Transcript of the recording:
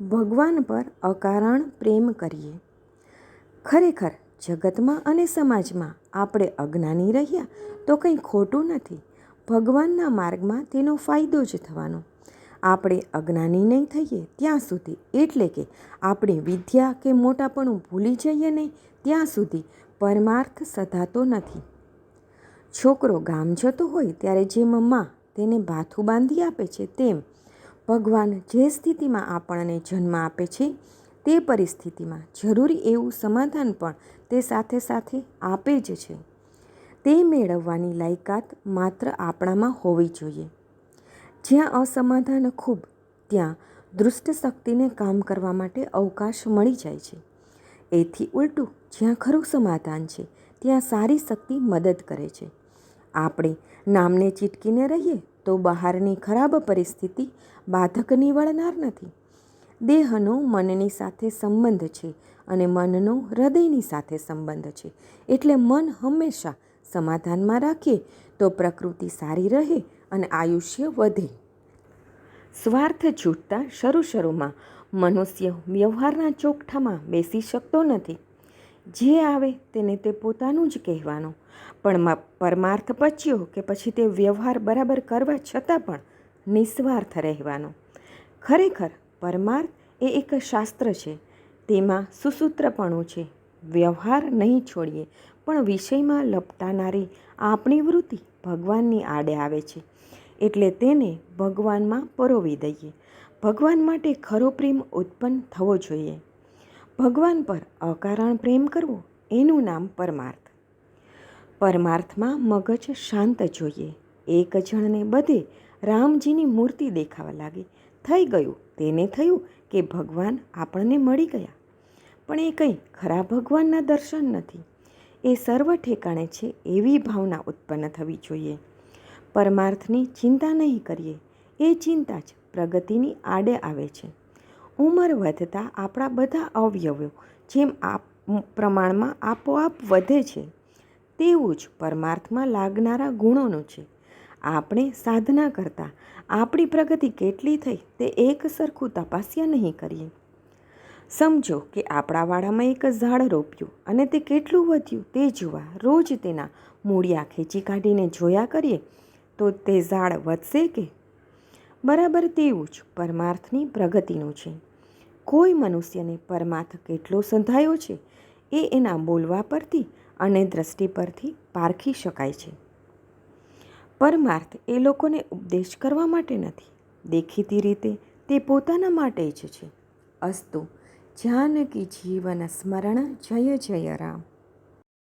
ભગવાન પર અકારણ પ્રેમ કરીએ. ખરેખર જગતમાં અને સમાજમાં આપણે અજ્ઞાની રહ્યા તો કંઈ ખોટું નથી. ભગવાનના માર્ગમાં તેનો ફાયદો જ થવાનો. આપણે અજ્ઞાની નહીં થઈએ ત્યાં સુધી, એટલે કે આપણે વિદ્યા કે મોટાપણું ભૂલી જઈએ નહીં ત્યાં સુધી પરમાર્થ સધાતો નથી. છોકરો ગામ જતો હોય ત્યારે જેમ મા તેને ભાથું બાંધી આપે છે, તેમ ભગવાન જે સ્થિતિમાં આપણને જન્મ આપે છે, તે પરિસ્થિતિમાં જરૂરી એવું સમાધાન પણ તે સાથે સાથે આપે જ છે. તે મેળવવાની લાયકાત માત્ર આપણામાં હોવી જોઈએ. જ્યાં અસમાધાન ખૂબ, ત્યાં દૃષ્ટ શક્તિને કામ કરવા માટે અવકાશ મળી જાય છે. એથી ઉલટું જ્યાં ખરું સમાધાન છે, ત્યાં સારી શક્તિ મદદ કરે છે. આપણે નામને ચીટકીને રહીએ તો બહારની ખરાબ પરિસ્થિતિ બાધક નિવળનાર નથી. દેહનો મનની સાથે સંબંધ છે અને મનનો હૃદયની સાથે સંબંધ છે. એટલે મન હંમેશા સમાધાનમાં રાખીએ તો પ્રકૃતિ સારી રહે અને આયુષ્ય વધે. સ્વાર્થ છૂટતા શરૂ શરૂમાં મનુષ્ય વ્યવહારના ચોકઠામાં બેસી શકતો નથી. જે આવે તેને તે પોતાનું જ કહેવાનું પણ પરમાર્થ પચ્યો કે પછી તે વ્યવહાર બરાબર કરવા છતાં પણ નિસ્વાર્થ રહેવાનો. ખરેખર, પરમાર્થ એ એક શાસ્ત્ર છે. તેમાં સુસૂત્રપણું છે. વ્યવહાર નહીં છોડીએ, પણ વિષયમાં લપટાનારી આપણી વૃત્તિ ભગવાનની આડે આવે છે. એટલે તેને ભગવાનમાં પરોવી દઈએ. ભગવાન માટે ખરો પ્રેમ ઉત્પન્ન થવો જોઈએ. ભગવાન પર અકારણ પ્રેમ કરવો, એનું નામ પરમાર્થ. પરમાર્થમાં મગજ શાંત જોઈએ. એક જણને બધે રામજીની મૂર્તિ દેખાવા લાગી. થઈ ગયું. તેને થયું કે ભગવાન આપણને મળી ગયા. પણ એ કંઈ ખરા ભગવાનના દર્શન નથી. એ સર્વ ઠેકાણે છે એવી ભાવના ઉત્પન્ન થવી જોઈએ. પરમાર્થની ચિંતા નહીં કરીએ. એ ચિંતા જ પ્રગતિની આડે આવે છે. ઉંમર વધતા આપણા બધા અવયવો જેમ આપ, પ્રમાણમાં આપોઆપ વધે છે તેવું જ પરમાર્થમાં લાગનારા ગુણોનું છે. આપણે સાધના કરતાં આપણી પ્રગતિ કેટલી થઈ તે એક સરખું તપાસ્યા નહીં કરીએ. સમજો કે આપણા વાડામાં એક ઝાડ રોપ્યું અને તે કેટલું વધ્યું તે જોવા રોજ તેના મૂળિયા ખેંચી કાઢીને જોયા કરીએ તો તે ઝાડ વધશે કે? બરાબર તેવું જ પરમાર્થની પ્રગતિનું છે. કોઈ મનુષ્યને પરમાર્થ કેટલો સંધાયો છે એ એના બોલવા પરથી અને દ્રષ્ટિ પરથી પારખી શકાય છે. પરમાર્થ એ લોકોને ઉપદેશ કરવા માટે નથી. દેખીતી રીતે તે પોતાના માટે જ છે. અસ્તુ, જાનકી જીવન સ્મરણ જય જય રામ.